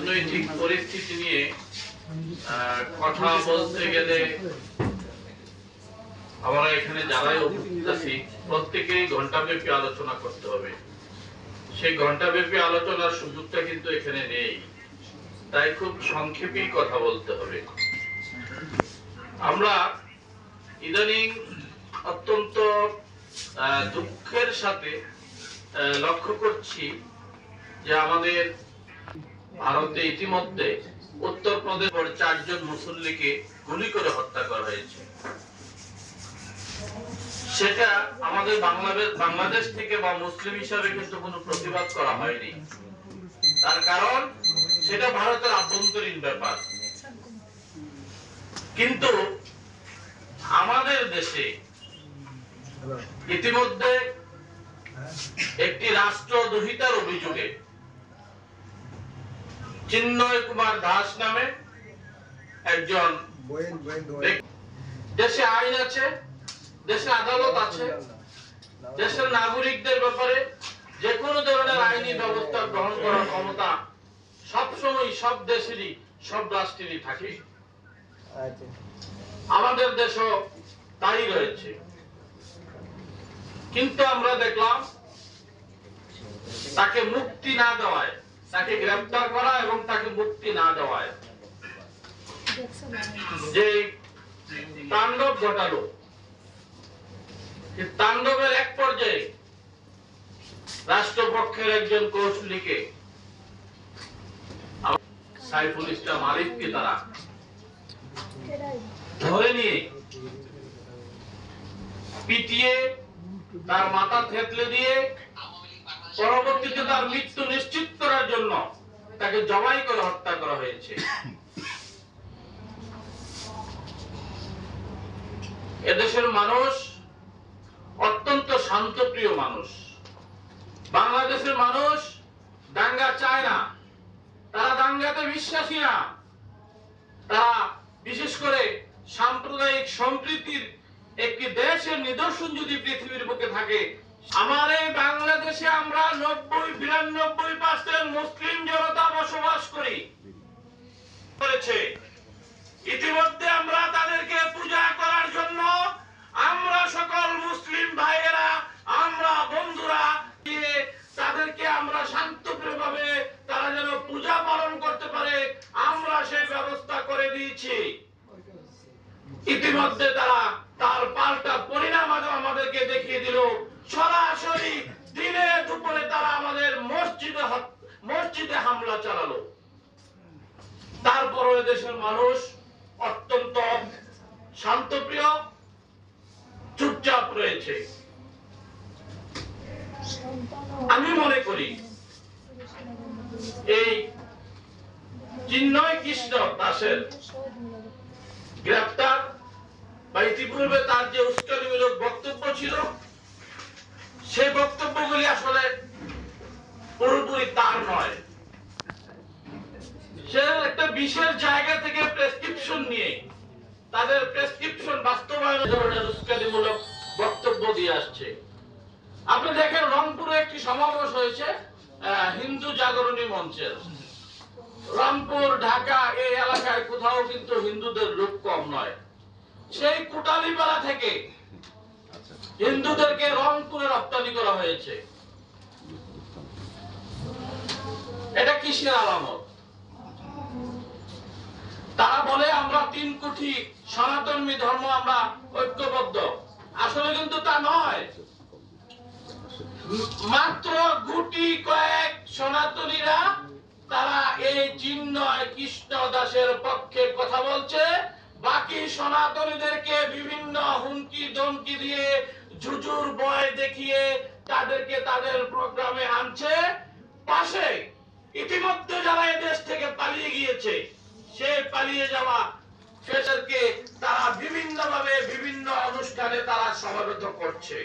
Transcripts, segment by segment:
রাজনৈতিক পরিস্থিতি নিয়ে কথা বলতে গেলে আমরা এখানে যারাই উপস্থিত আছি, প্রত্যেকেই ঘন্টাব্যাপী আলোচনা করতে হবে। সেই ঘন্টাব্যাপী আলোচনার সুযোগটা কিন্তু এখানে নেই। তাই খুব সংক্ষেপেই কথা বলতে হবে। আমরা ইদানিং অত্যন্ত দুঃখের সাথে লক্ষ্য করছি যে আমাদের ভারতে ইতিমধ্যে উত্তরপ্রদেশ চারজন মুসল্লিকে গুলি করে হত্যা করা হয়েছে। সেটা আমাদের বাংলাদেশ বাংলাদেশ থেকে বা মুসলিম হিসাবে কিন্তু কোনো প্রতিবাদ করা হয়নি। তার কারণ সেটা ভারতের আভ্যন্তরীণ ব্যাপার। কিন্তু আমাদের দেশে ইতিমধ্যে একটি রাষ্ট্রদ্রোহিতার অভিযোগে চিন্ময় কুমার দাস নামে একজন দেশে আইন আছে দেশে আদালত আছে দেশের নাগরিকদের ব্যাপারে যে কোনো ধরনের আইনি ব্যবস্থা গ্রহণ করার ক্ষমতা সবসময় সব দেশেরই সব রাষ্ট্রেরই থাকে। আমাদের দেশও তাই রয়েছে। কিন্তু আমরা দেখলাম তাকে মুক্তি না দেওয়ায় তাকে গ্রেফতার করা এবং তাকে মুক্তি না দেওয়ায়। যে তাণ্ডব ঘটালো তাণ্ডবের এক পর্যায়ে রাষ্ট্রপক্ষের একজন কৌশলীকে সাইফুল ইসলাম আরিফকে তারা ধরে নিয়ে পিটিয়ে তার মাথা থেতলে দিয়ে পরবর্তীতে তার মৃত্যু নিশ্চিত করার জন্য তাকে জবাই করে হত্যা করা হয়েছে। এদেশের মানুষ অত্যন্ত শান্তপ্রিয় মানুষ। বাংলাদেশের মানুষ দাঙ্গা চায় না। তারা দাঙ্গাতে বিশ্বাসী না। তারা বিশেষ করে সাম্প্রদায়িক সম্প্রীতির একটি দেশের নিদর্শন যদি পৃথিবীর বুকে থাকে আমার এই আমরা নব্বই বিরানব্বই পার্সেন্ট মুসলিম জনতা বসবাস করি। করেছে ইতিমধ্যে আমরা তাদেরকে পূজা করার জন্য আমরা সকল মুসলিম ভাইয়েরা, আমরা বন্ধুরা তাদেরকে আমরা শান্তপ্রিয়ভাবে তারা যেন পূজা পালন করতে পারে, আমরা সেই ব্যবস্থা করে দিয়েছি। ইতিমধ্যে তারা তার পাল্টা পরিণাম আমাদেরকে দেখিয়ে দিল। সরাসরি দিনে দুপুরে তারা আমাদের মসজিদে হত- মসজিদে হামলা চালালো। তারপরও দেশের মানুষ অত্যন্ত শান্তপ্রিয়, চুপচাপ রয়েছে। আমি মনে করি, এই চিন্ময় কৃষ্ণ দাসের গ্রেফতার বা ইতিপূর্বে তার যে উস্কানিমূলক বক্তব্য ছিল, সেই বক্তব্যগুলি আসলে পুরোপুরি তার নয় সে একটা বিশেষ জায়গা থেকে প্রেসক্রিপশন নিয়ে তাদের প্রেসক্রিপশন বাস্তবায়ন ধরনের উস্কানিমূলক বক্তব্য দিয়ে আসছে। আপনি দেখেন রংপুরে একটি সমাবেশ হয়েছে হিন্দু জাগরণী মঞ্চের। রংপুর, ঢাকা এই এলাকায় কোথাও কিন্তু হিন্দুদের লোক কম নয়। সেই কুটালিপাড়া থেকে হিন্দুদেরকে রংপুরে রপ্তানি করা হয়েছে। এটা কিসের আলামত? তারা বলে আমরা তিন কোটি সনাতনী ধর্ম আমরা ঐক্যবদ্ধ। আসলে কিন্তু তা নয়। মাত্র গুটি কয়েক সনাতনীরা তারা এই চিহ্ন কৃষ্ণ দাসের পক্ষে কথা বলছে। বাকি সনাতনীদেরকে বিভিন্ন হুমকি ধমকি দিয়ে জুজুর বয় দেখিয়ে তাদেরকে তাদের প্রোগ্রামে আনছে। পাশে ইতিমধ্যে যারা এদেশ থেকে পালিয়ে গিয়েছে সে পালিয়ে যাওয়া সেদেরকে তারা বিভিন্ন ভাবে বিভিন্ন অনুষ্ঠানে তারা সমাবেত করছে।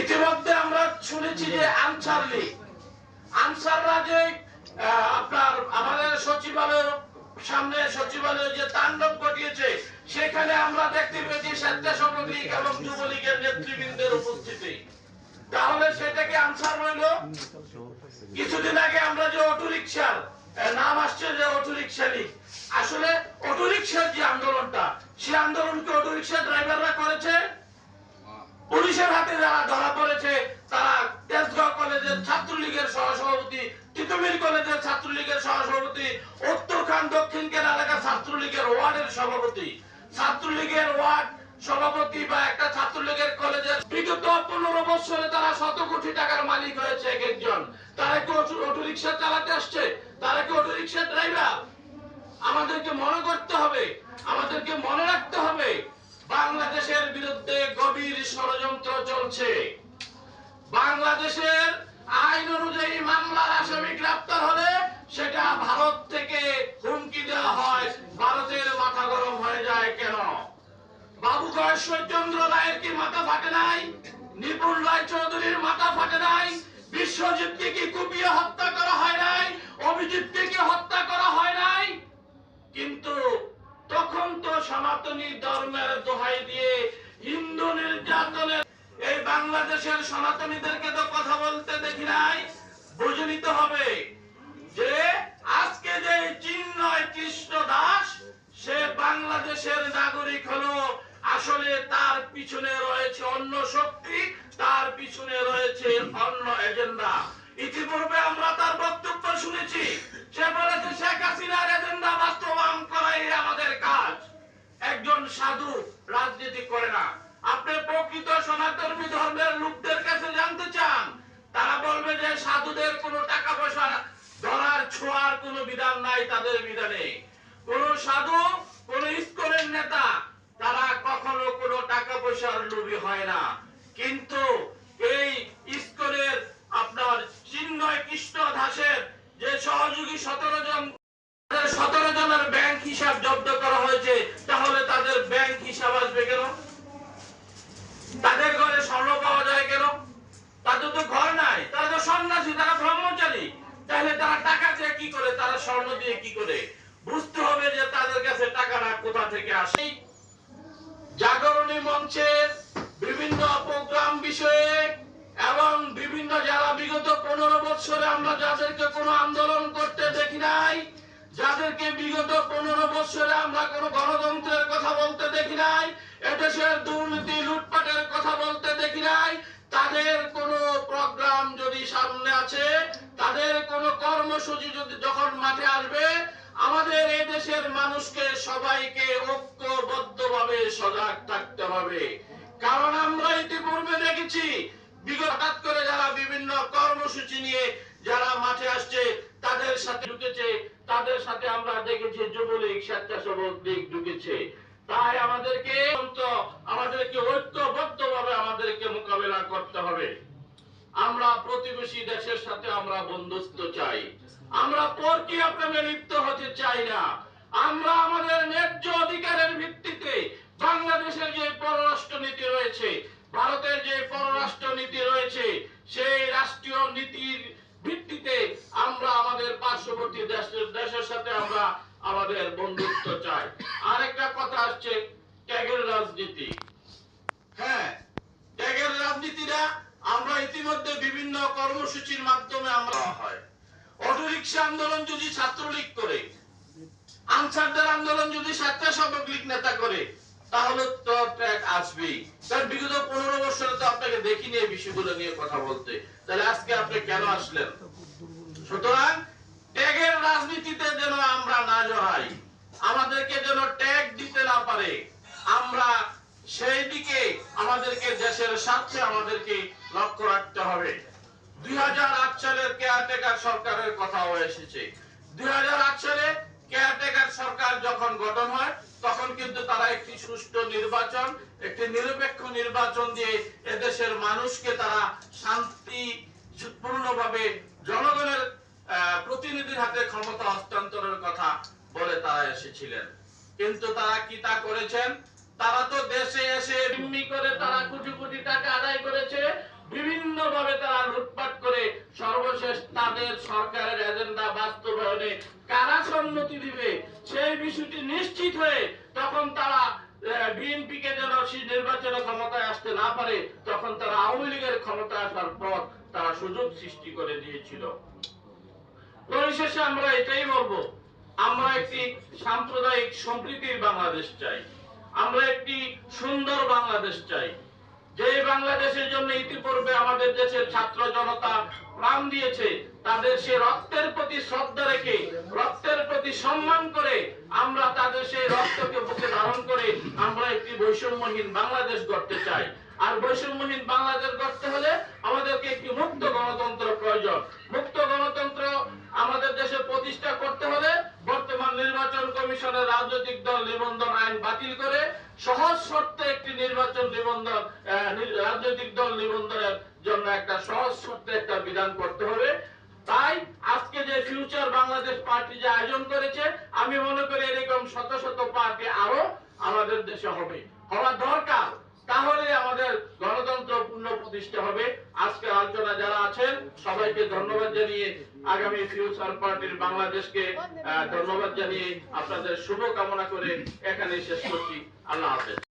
ইতিমধ্যে আমরা শুনেছি যে আনসার লীগ আনসাররা যে আপনার আমাদের সচিবালয়, সামনে সচিবালয়ে যে তাণ্ডব ঘটিয়েছে, সেখানে আমরা দেখতে পেয়েছি স্বেচ্ছাসেবক লীগ এবং যুবলীগের নেতৃবৃন্দের উপস্থিতি। তাহলে সেটাকে আনসার রইল কিছুদিন আগে আমরা যে নাম আসছে যে অটোরিক্সা লীগ। আসলে অটোরিক্সার যে আন্দোলনটা, সে আন্দোলনকে অটোরিক্সা ড্রাইভাররা করেছে? পুলিশের হাতে যারা ধরা পড়েছে, তারা তেজগাঁও কলেজের ছাত্রলীগের সহসভাপতি, তিতুমির কলেজের ছাত্রলীগের সহসভাপতি উত্তরখান দক্ষিণ কেনা এলাকা ছাত্রলীগের ওয়ার্ডের সভাপতি। ছাত্রলীগের ওয়ার্ড সভাপতি বা একটা ছাত্রলীগের কলেজের বিগত পনেরো বছরে তারা শত কোটি টাকার মালিক হয়েছে এক একজন। তারা একটু অটো রিক্সা চালাতে আসছে? তারা কি অটো রিক্সা ড্রাইভার আমাদেরকে মনে করতে হবে, আমাদেরকে মনে রাখতে হবে, বাংলাদেশের বিরুদ্ধে গভীর ষড়যন্ত্র চলছে। বাংলাদেশের আইন অনুযায়ী মামলার আসামি গ্রেপ্তার হলে সেটা ভারত থেকে হুমকি দেওয়া হয়, ভারতের মাথা গরম হয়ে যায় কেন? বাবু গয়েশ্বরচন্দ্র রায়ের কি মাথা ফাটে নাই? নিপুণ রায় চৌধুরীর মাথা ফাটে নাই? বিশ্বজিৎকে কি কুপিয়ে হত্যা অভিজিৎকে হত্যা করা হয় নাই। কিন্তু তখন তো সনাতনী ধর্মের দোহাই দিয়ে হিন্দু নির্যাতনের এই বাংলাদেশের সনাতনীদেরকে তো কথা বলতে দেখি নাই। বুঝে নিতে হবে যে রাজনীতি করে না। আপনি প্রকৃত সনাতনী ধর্মের লোকদের কাছে জানতে চান, তারা বলবে যে সাধুদের কোনো টাকা পয়সা ধরার, ছোঁয়ার কোনো বিধান নাই তাদের বিধানে। কোন সাধু, কোন ইস্কনের নেতা, তারা কখনো কোনো টাকা পয়সার লোভী হয় না। কিন্তু এই ইস্কনের আপনার চিন্ময় কৃষ্ণ দাসের যে সহযোগী সতেরো জন সতেরো জনের ব্যাংক হিসাব জব্দ করা হয়েছে তাহলে তাদের ব্যাংক হিসাব আসবে কেন তাদের ঘরে স্বর্ণ পাওয়া যায় কেন তাদের তো ঘর নাই তারা তো সন্ন্যাসী তারা ব্রহ্মচারী তাহলে তারা টাকা দিয়ে কি করে তারা স্বর্ণ দিয়ে কি করে বুঝতে হবে যে তাদের কাছে কোথা থেকে আসে। জাগরণী মঞ্চের বিভিন্ন প্রোগ্রাম বিষয়ে এবং বিভিন্ন যারা বিগত পনেরো বছরে আমরা যাদেরকে কোনো আন্দোলন করতে দেখি নাই, যাদেরকে বিগত পনেরো বছরে আমরা কোনো গণতন্ত্রের কথা বলতে দেখি নাই, এদেশের দুর্নীতি, লুটপাটের কথা বলতে দেখি নাই, তাদের কোনো প্রোগ্রাম যদি সামনে আছে, তাদের কোনো কর্মসূচি যদি যখন মাঠে আসবে আমাদের এই দেশের মানুষকে সবাইকে ঐক্যবদ্ধভাবে সজাগ থাকতে হবে। কারণ আমরা ইতিপূর্বে দেখেছি, বিগত করে যারা বিভিন্ন কর্মসূচি নিয়ে যারা মাঠে আসছে, তাদের সাথে ঢুকেছে। তাদের সাথে আমরা দেখেছি যুবলীগ, স্বেচ্ছাসেবক লীগ ঢুকেছে। তাই আমাদেরকে আমাদেরকে ঐক্যবদ্ধ ভাবে আমাদেরকে মোকাবেলা করতে হবে। আমরা প্রতিবেশী দেশের সাথে আমরা বন্ধুত্ব চাই। আমরা পরকীয়া প্রেমে লিপ্ত হতে চাই না। আমরা আমাদের ন্যায্য অধিকারের ভিত্তিতে বাংলাদেশের যে পররাষ্ট্র নীতি রয়েছে, ভারতের যে পররাষ্ট্র নীতি রয়েছে, সেই রাষ্ট্রীয় নীতির ভিত্তিতে আমরা আমাদের পার্শ্ববর্তী দেশের দেশের সাথে আমরা আমাদের বন্ধুত্ব চাই। আরেকটা কথা আসছে, ত্যাগের রাজনীতি। হ্যাঁ ত্যাগের রাজনীতিটা আমরা ইতিমধ্যে বিভিন্ন কর্মসূচির মাধ্যমে আমরা হয়। অটোরিকশা আন্দোলন যদি ছাত্রলীগ করে, আনসারদের আন্দোলন যদি স্বেচ্ছাসেবক লীগ নেতা করে, তাহলে তো ট্র্যাক আসবেই। কারণ বিগত পনেরো বছরে তো আপনাকে দেখিনি এই বিষয়গুলো নিয়ে কথা বলতে। তাহলে আজকে আপনি কেন আসলেন? সুতরাং ট্যাগের রাজনীতিতে যেন আমরা না জড়াই, আমাদেরকে যেন ট্যাগ দিতে না পারে, আমরা সেই দিকে আমাদেরকে দেশের স্বার্থে আমাদেরকে লক্ষ্য রাখতে হবে। দুই সালের মানুষকে তারা শান্তি পূর্ণভাবে জনগণের প্রতিনিধির হাতে ক্ষমতা হস্তান্তরের কথা বলে তারা এসেছিলেন। কিন্তু তারা কি তা করেছেন? তারা তো দেশে এসে করে তারা কোটি কোটি টাকা আদায় করেছে বিভিন্ন ভাবে তারা লুটপাট করে সর্বশেষ তাদের সরকারের এজেন্ডা বাস্তবায়নে কারা সম্মতি দিবে, সেই বিষয়টি নিশ্চিত হয়ে তখন তারা বিএনপি কে যেন সেই নির্বাচনে ক্ষমতায় আসতে না পারে, তখন তারা আওয়ামী লীগের ক্ষমতায় আসার পর তারা সুযোগ সৃষ্টি করে দিয়েছিল। পরিশেষে আমরা এটাই বলব, আমরা একটি সাম্প্রদায়িক সম্প্রীতির বাংলাদেশ চাই, আমরা একটি সুন্দর বাংলাদেশ চাই। যে বাংলাদেশের জন্য ইতিপূর্বে আমাদের দেশের ছাত্র জনতা প্রাণ দিয়েছে, তাদের সে রক্তের প্রতি শ্রদ্ধা রেখে, রক্তের প্রতি সম্মান করে আমরা তাদের সেই রক্তকে বুকে ধারণ করে আমরা একটি বৈষম্যহীন বাংলাদেশ গড়তে চাই। আর বৈষম্যহীন বাংলাদেশ গড়তে হলে আমাদেরকে একটি মুক্ত গণতন্ত্র প্রয়োজন। মুক্ত গণতন্ত্র আমাদের দেশে প্রতিষ্ঠা করতে হলে বর্তমান নির্বাচন কমিশনের রাজনৈতিক দল নিবন্ধন আইন বাতিল করে সহজ শর্তে একটি নির্বাচন নিবন্ধন রাজনৈতিক দল নিবন্ধনের জন্য একটা সহজ শর্তে একটা বিধান করতে হবে। তাই আজকে যে ফিউচার বাংলাদেশ পার্টি যে আয়োজন করেছে, আমি মনে করি এরকম শত শত পার্টি আরও আমাদের দেশে হবে। হওয়া দরকার। তাহলে আমাদের গণতন্ত্র প্রতিষ্ঠা হবে। আজকে আলোচনা যারা আছেন, সবাইকে ধন্যবাদ জানিয়ে আগামী ফিউচার পার্টির বাংলাদেশকে ধন্যবাদ জানিয়ে আপনাদের শুভ কামনা করে এখানে শেষ করছি। আল্লাহ হাফেজ।